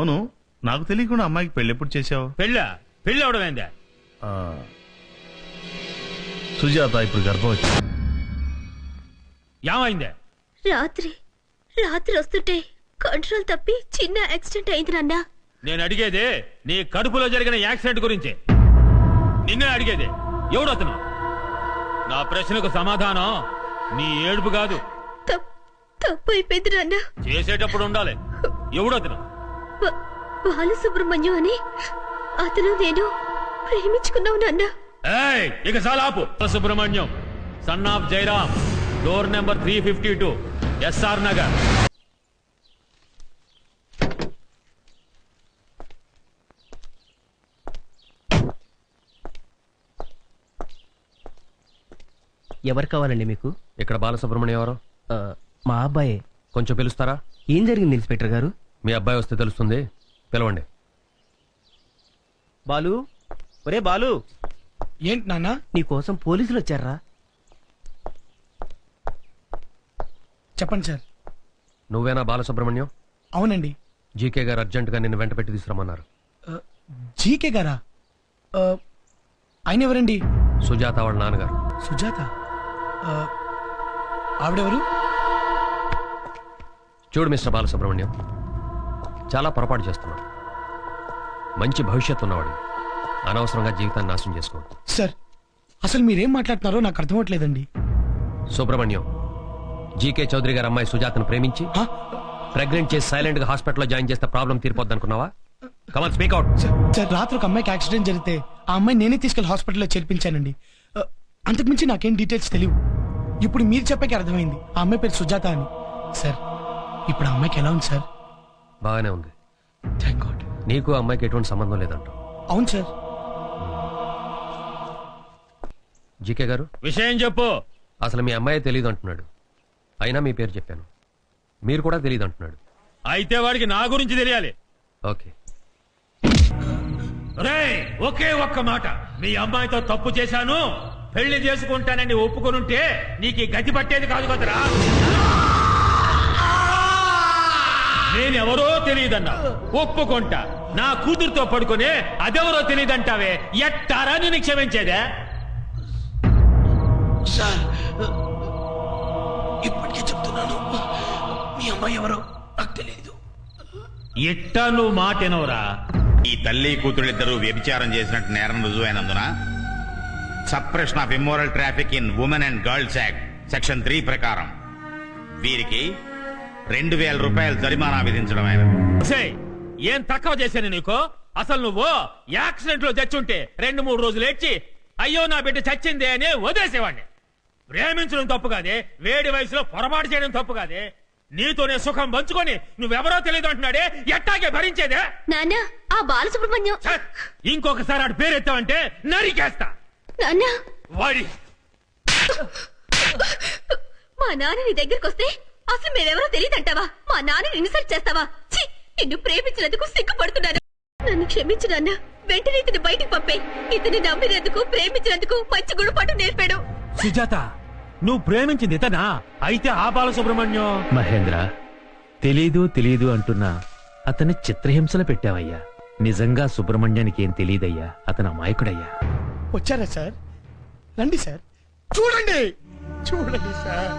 అవును. నాకు తెలియకుండా అమ్మాయికి పెళ్ళి ఎప్పుడు చేసావు పెళ్ళ? పెళ్ళి అవడమైందా ఆ, సుజాత ఇప్పుడు గర్భం వచ్చింది ఏమైందే? రాత్రి రాత్రి వస్తుంటే కంట్రోల్ తప్పి చిన్న యాక్సిడెంట్ అయింది నాన్న. నేను అడిగేది నీ కడుపులో జరిగిన యాక్సిడెంట్ గురించి. నిన్నే అడిగేది. ఎవడు అతను? నా ప్రశ్నకు సమాధానం నీ ఏడుపు కాదు. తప్- తప్పు అయిపోయింది నాన్న. చేసేటప్పుడు ఉండాలి. ఎవడు అతను? బా- బాలసుబ్రహ్మణ్యం అని అతను నేను ప్రేమించుకున్నావు నాన్న. ఏయ్ ఇక చాలా ఆపు. Subrahmanyam son of Jairam door number three fifty two S R Nagar. ఎవరు కావాలండి మీకు? ఇక్కడ బాలసుబ్రహ్మణ్యం ఎవరు? ఆ, మా అబ్బాయే. కొంచెం పిలుస్తారా? ఏం జరిగింది ఇన్స్పెక్టర్ గారు? మీ అబ్బాయి వస్తే తెలుస్తుంది. పిలవండి. బాలు? ఒరే బాలు! ఏంటి నాన్న? నీ కోసం పోలీసులు వచ్చారా? చెప్పండి సార్. నువ్వేనా బాలసుబ్రహ్మణ్యం? అవునండి. జీకే గారు అర్జెంటుగా నిన్ను వెంట పెట్టి తీసుకురమ్మన్నారు. జీకే గారా? ఆ, ఆయన ఎవరండి? సుజాత వాళ్ళ నాన్నగారు. సుజాత? ఆ, ఆవిడెవరు? చూడు మిస్టర్ బాలసుబ్రహ్మణ్యం చాలా పొరపాటు చేస్తున్నావు మంచి భవిష్యత్తు ఉన్నవాడు. అనవసరంగా జీవితాన్ని నాశనం చేసుకోవద్దు. సార్ అసలు మీరేం మాట్లాడుతున్నారో నాకు అర్థమవట్లేదండి. సుబ్రహ్మణ్యం జీకే చౌదరి గారు అమ్మాయి సుజాతను ప్రేమించి ప్రెగ్నెంట్ చేసి సైలెంట్గా హాస్పిటల్లో జాయిన్ చేస్తే ప్రాబ్లం తీరిపోద్ది అనుకున్నావా Kamal speak out sir sir రాత్రి ఒక అమ్మాయికి యాక్సిడెంట్ జరిగితే ఆ అమ్మాయి నేనే తీసుకెళ్ళి హాస్పిటల్లో చేర్పించానండి. ఆ, అంతకుమించి నాకేం డీటెయిల్స్ తెలియవు. ఇప్పుడు మీరు చెప్పాక అర్థమైంది. ఆ అమ్మాయి పేరు సుజాత అని. సార్ ఇప్పుడు ఆ అమ్మాయికి ఎలా ఉంది సార్? బాగానే ఉంది. థ్యాంక్ గాడ్ నీకు అమ్మాయికి ఎటువంటి సంబంధం లేదంట అవును సార్. జీకే గారు? విషయం చెప్పు. అసలు మీ అమ్మాయి తెలియదు అంటున్నాడు. అయినా మీ పేరు చెప్పాను. మీరు కూడా తెలియదు అంటున్నాడు. అయితే వాడికి నా గురించి తెలియాలి. ఓకే. రేయ్ ఒకే ఒక్క మాట. మీ అమ్మాయితో తప్పు చేశాను పెళ్ళి చేసుకుంటానని ఒప్పుకొనుంటే నీకు ఈ గతి పట్టేది కాదు కదరా. నేనెవరో తెలియదన్నా ఒప్పుకుంటా. నా కూతురుతో పడుకునే అదెవరో తెలియదంటావే ఎట్టారా నేను క్షమించేదే? సార్ ఇప్పటికే చెప్తున్నాను. మీ అమ్మాయి ఎవరో నాకు తెలియదు ఎట్టా నువ్వు మాటెనవరా? ఈ తల్లి కూతురిద్దరూ వ్యభిచారం చేసినట్టు నేరం రుజువైనందున suppression of immoral traffic in women and girls act section three ప్రకారం. వీరికి రెండు వేల రూపాయల జరిమానా విధించడం సేయ్, ఏం తక్కువ చేశాను నీకు? అసలు నువ్వు యాక్సిడెంట్లో చచ్చుంటే రెండు మూడు రోజులు ఏడ్చి అయ్యో నా బిడ్డ చచ్చిందే అని వదిలేసేవాడిని. ప్రేమించడం తప్పు కాదే వేడి వయసులో పొరపాటు చేయడం తప్పు కాదే. నీతోనే సుఖం పంచుకొని నువ్వెవరో తెలియదు అంటున్నాడే ఎట్టాగే భరించేదే? నాన్న ఆ బాలసుబ్రహ్మణ్యం! ఇంకొకసారి ఆడు పేరెత్తావంటే నరికేస్తా. నాన్న. వాడి మా నాన్న నీ దగ్గరికి వస్తే అసలు మేమెవరో తెలియదంటావా మా నాన్నని ఇన్సల్ట్ చేస్తావా? ఛీ! నిన్ను ప్రేమించినందుకు సిగ్గుపడుతున్నాను. నన్ను క్షమించు నాన్న. వెంటనే ఇతని బయటికి పంపే ఇతని నమ్మినందుకు ప్రేమించినందుకు మంచి గుణపాఠం నేర్పాడు. సుజాత నువ్వు ప్రేమించింది ఇతనా? అయితే ఆ బాలసుబ్రహ్మణ్యం. మహేంద్ర తెలీదు తెలీదు అంటున్నా అతన్ని చిత్రహింసలు పెట్టావయ్యా. నిజంగా సుబ్రహ్మణ్యానికి ఏం తెలియదయ్యా అతను అమాయకుడయ్యా. వచ్చారా సార్? రండి సార్. చూడండి. చూడండి సార్.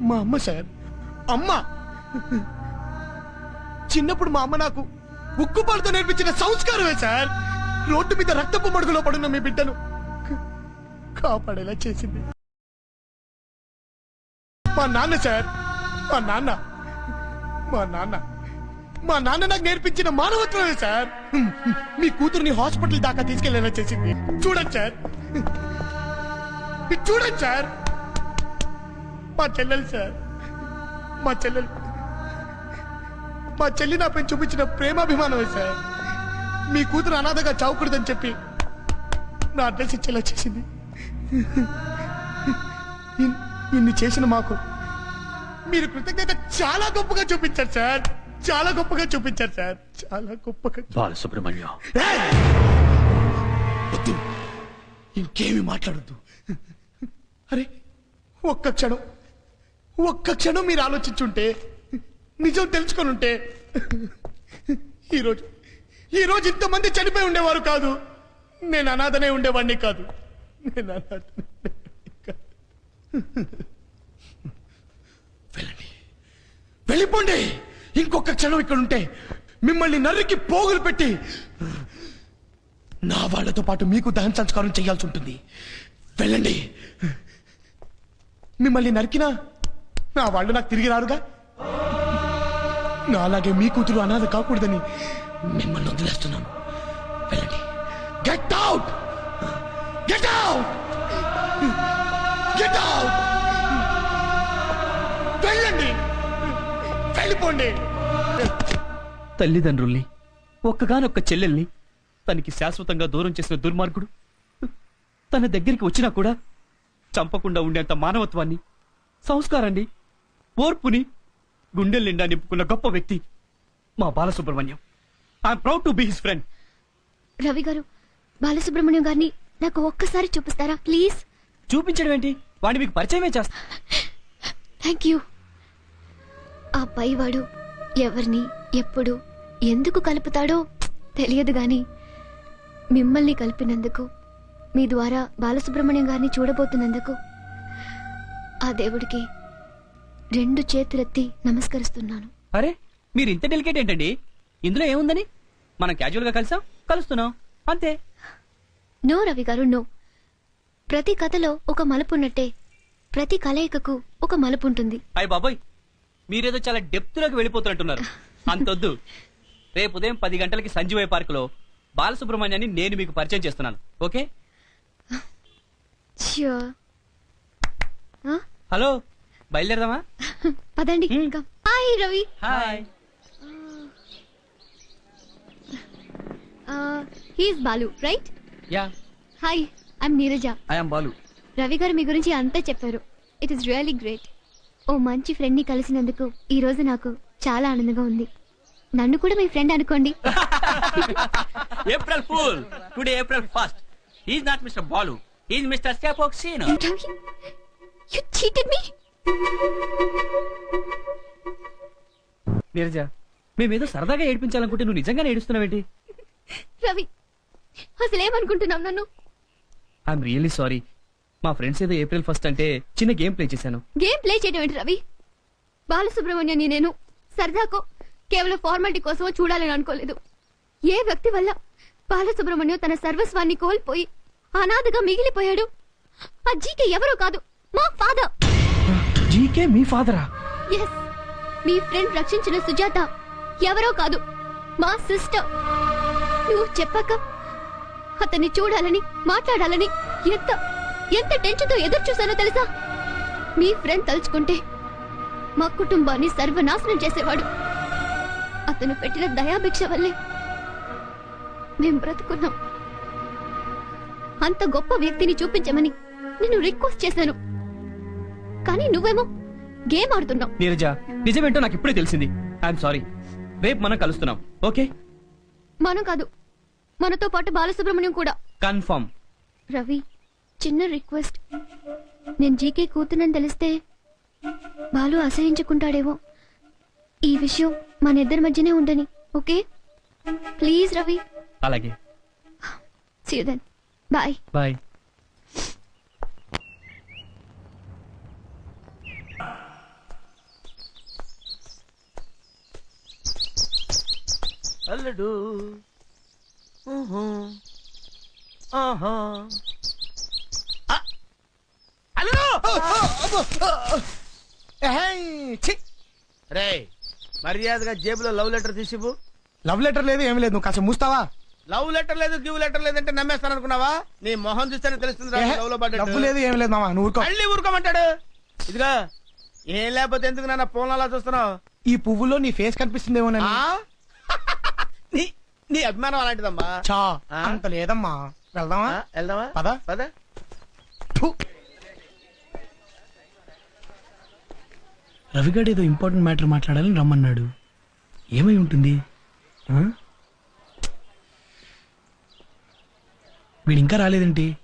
మా అమ్మ సార్. అమ్మ! చిన్నప్పుడు మా అమ్మ నాకు ఉక్కుపాలతో నేర్పించిన సంస్కారమే సార్. రోడ్డు మీద రక్తపు మడుగులో పడున్న మీ బిడ్డను కాపాడేలా చేసింది. మా నాన్న సార్. మా నాన్న. మా నాన్న. మా నాన్న నాకు నేర్పించిన మానవత్వమే సార్. మీ కూతుర్ని హాస్పిటల్ దాకా తీసుకెళ్ళేలా చేసింది. చూడండి సార్. చూడండి సార్. మా చెల్లెలు సార్. మా చెల్లెలు. మా చెల్లి నాపై చూపించిన ప్రేమాభిమానమే సార్. మీ కూతురు అనాథగా చావకూడదని చెప్పి నా అడ్రస్ ఇచ్చేలా చేసింది. ఇన్- ఇన్ని చేసిన మాకు మీరు కృతజ్ఞత చాలా గొప్పగా చూపించారు సార్. చాలా గొప్పగా చూపించారు సార్. చాలా గొప్పగా బాలసుబ్రహ్మణ్యం. ఇంకేమి మాట్లాడొద్దు. అరే ఒక్క క్షణం. ఒక్క క్షణం మీరు ఆలోచించుంటే నిజం తెలుసుకొని ఉంటే ఈరోజు ఈరోజు ఇంతమంది చనిపోయి ఉండేవారు కాదు. నేను అనాథనే ఉండేవాడిని కాదు. నేను అనాథ వెళ్ళండి. వెళ్ళిపోండి. ఇంకొక క్షణం ఇక్కడ ఉంటే మిమ్మల్ని నరికి పోగులు పెట్టి నా వాళ్ళతో పాటు మీకు దహన సంస్కారం చేయాల్సి ఉంటుంది. వెళ్ళండి. మిమ్మల్ని నరికినా నా వాళ్ళు నాకు తిరిగి రారుగా? నా అలాగే మీ కూతురు అనాథ కాకూడదని మిమ్మల్ని వదిలేస్తున్నాను. వెళ్ళండి. Get out get out get out వెళ్ళండి. వెళ్ళిపోండి. తల్లిదండ్రుల్ని ఒక్కగానొక్క చెల్లెల్ని తనకి శాశ్వతంగా దూరం చేసిన దుర్మార్గుడు తన దగ్గరికి వచ్చినా కూడా చంపకుండా ఉండేంత మానవత్వాన్ని సంస్కారాన్ని ఓర్పుని గుండెల నిండా నింపుకున్న గొప్ప వ్యక్తి మా Balasubrahmanyam. I'm proud to be his friend Ravi garu Balasubrahmanyam గారిని నాకు ఒక్కసారి చూపిస్తారా? ప్లీజ్. చూపించడం ఏంటి? వాడిని మీకు పరిచయమే చేస్తా. థ్యాంక్ యూ ఆ పైవాడు ఎవరిని ఎప్పుడు ఎందుకు కలుపుతాడో తెలియదు గాని మిమ్మల్ని కలిపినందుకు మీ ద్వారా బాలసుబ్రహ్మణ్యం గారిని చూడబోతున్నందుకు ఆ దేవుడికి రెండు చేతులెత్తి నమస్కరిస్తున్నాను. అరే మీరు ఇంత డెలికేట్ ఏంటండి? ఇందులో ఏముందని? మనం క్యాజువల్గా కలిసాం కలుస్తున్నాం అంతే. నో రవి గారు నో. ప్రతి కథలో ఒక మలుపు ఉన్నట్టే ప్రతి కలయికకు ఒక మలుపు ఉంటుంది. అయ్య బాబోయ్ మీరేదో చాలా డెప్త్లోకి వెళ్ళిపోతున్నట్టున్నారు అంతొద్దు రేపు ఉదయం పది గంటలకి సంజీవయ్య పార్క్లో బాలసుబ్రహ్మణ్యాన్ని నేను మీకు పరిచయం చేస్తున్నాను. ఓకే? హలో బయలుదేరదామా? పదండి. Hi Ravi. Hi. He's Balu right? Yeah. Hi I'm Neeraja. I'm Balu. Ravi garu మీ గురించి అంతా చెప్పారు. ఇట్ ఇస్ రియలీ గ్రేట్ ఓ మంచి ఫ్రెండ్ని కలిసినందుకు ఈ రోజు నాకు చాలా ఆనందంగా ఉంది. నన్ను కూడా మీ ఫ్రెండ్ అనుకోండి. April fool today April first is not mister Balu is mister you cheated me Neeraja మేమేదో సరదాగా ఏడిపించాలనుకుంటే నువ్వు నిజంగానే ఏడుస్తున్నావేంటి? రవి అసలు ఏమనుకుంటున్నావు నన్ను? ఐఎమ్ రియల్లీ సారీ మా ఫ్రెండ్స్ ఏదో ఏప్రిల్ ఫస్ట్ అంటే చిన్న గేమ్ ప్లే చేశాను. గేమ్ ప్లే చేయడం ఏంటి రవి? బాలసుబ్రహ్మణ్యాన్ని నేను సరదాకో కేవలం ఫార్మాలిటీ కోసమో చూడాలని అనుకోలేదు. ఏ వ్యక్తి వల్ల బాలసుబ్రహ్మణ్యం తన సర్వస్వాన్ని కోల్పోయి అనాథగా మిగిలిపోయాడు? ఆ జీకే ఎవరో కాదు మా ఫాదర్ జీకే మీ ఫాదరా? ఎస్ మీ ఫ్రెండ్ రక్షించిన సుజాత ఎవరో కాదు మా సిస్టర్. నువ్వు చెప్పాక అతన్ని చూడాలని మాట్లాడాలని ఎంత ఎంత టెన్షన్తో ఎదురు చూశానో తెలుసా? మీ ఫ్రెండ్ తలుచుకుంటే మా కుటుంబాన్ని సర్వనాశనం చేసేవాడు. అతను పెట్టిన దయాభిక్ష వల్లే మేం బ్రతుకున్నాం. అంత గొప్ప వ్యక్తిని చూపించమని నేను రిక్వెస్ట్ చేశాను. కానీ నువ్వేమో గేమ్ ఆడుతున్నావు. నీరజ నిజమేంటో నాకు ఇప్పుడే తెలిసింది. ఐఎమ్ సారీ రేపు మనం కలుస్తున్నాం. ఓకే? మనం కాదు. మనతో పాటు బాలసుబ్రహ్మణ్యం కూడా. కన్ఫర్మ్ రవి చిన్న రిక్వెస్ట్. నేను జీకే కూతునని తెలిస్తే బాలు అసహించుకుంటాడేమో. ఈ విషయం మన ఇద్దరి మధ్యనే ఉండని ఓకే? ప్లీజ్ రవి. అలాగే. సీదన్ బాయ్ బాయ్ అల్లుడు. ఆహా. రే మర్యాదగా జేబులో లవ్ లెటర్ తీసివు లవ్ లెటర్ లేదు ఏమీ లేదు. నువ్వు కాస్త మూస్తావా? లవ్ లెటర్ లేదు గివ్ లెటర్ లేదంటే నమ్మేస్తాను అనుకున్నావా నీ మొహం చూస్తేనే తెలుస్తుంది లవ్లో. డబ్బు లేదు ఏమీ లేదు మామ. నువ్వు ఊరుకో. మళ్ళీ ఊరుకోమంటాడు. ఇదిగా ఏం లేకపోతే ఎందుకు నాన్న ఫోన్ అలా చూస్తున్నావు? ఈ పువ్వులో నీ ఫేస్ కనిపిస్తుందేమోనని. ఆ? నీ అభిమానం అలాంటిదమ్మా. చా? అంత లేదమ్మా. వెళ్దామా? వెళ్దామా? పద. పద. రవిగాడు ఏదో ఇంపార్టెంట్ మ్యాటర్ మాట్లాడాలని రమ్మన్నాడు. ఏమై ఉంటుంది? ఆ? వీడు ఇంకా రాలేదేంటి